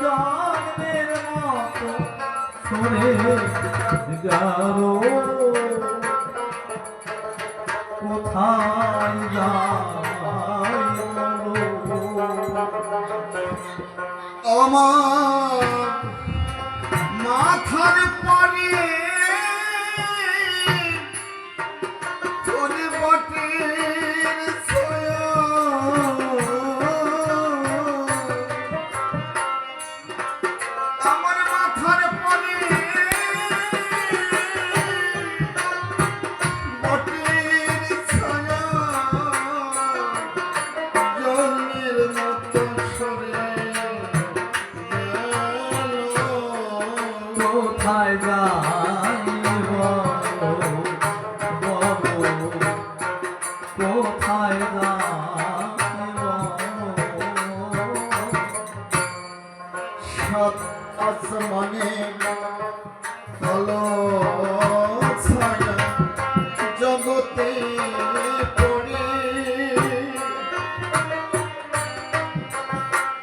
জন্মের মতো সরে গারো। আমার মাথার পাড়িয়ে কোথায় যাইব কোথায় যাইব সৎ আসম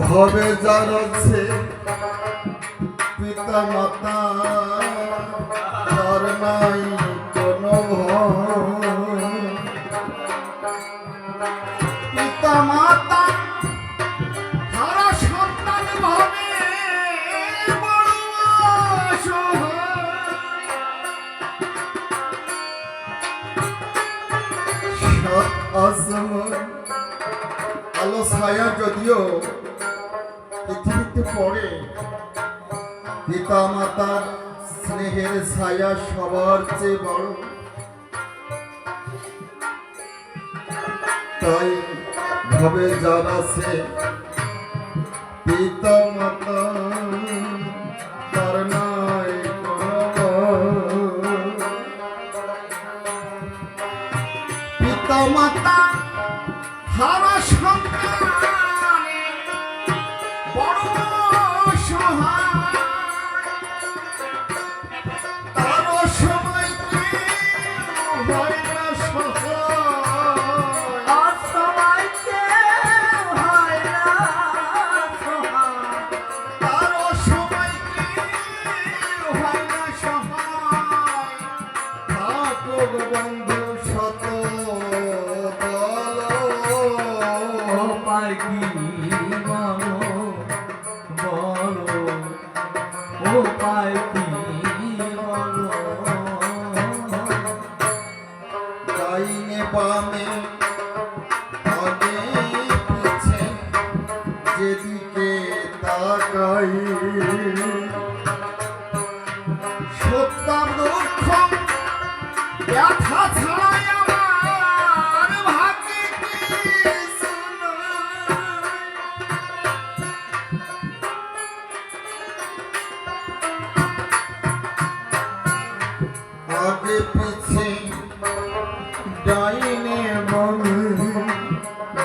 ঘরে যার আছে পিতা মাতা তার নাই কোনো পিতা মাতা তারা সন্তান ভাবে সাত আসমান আলো ছায়া যদিও একটু পরে পিতা মাতার স্নেহের ছায়া সবার চেয়ে বড়। তাই ভাবে যারা সে পিতা মাতা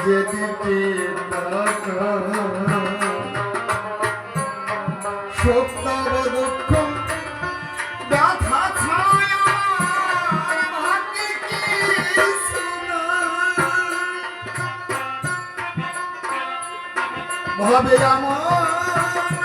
যেদিকে সত্যার দুঃখ ব্যথা ছায়া ভাবে আমার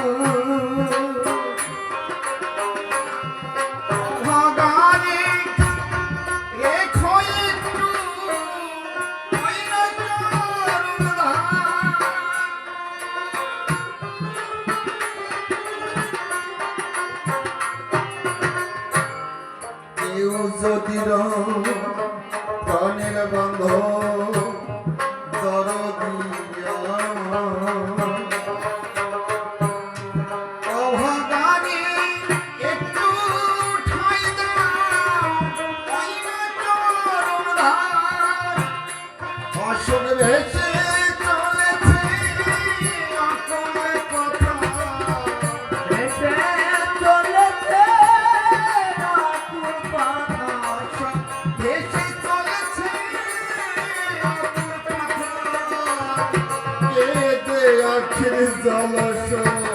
যদি রঙ Allah's son.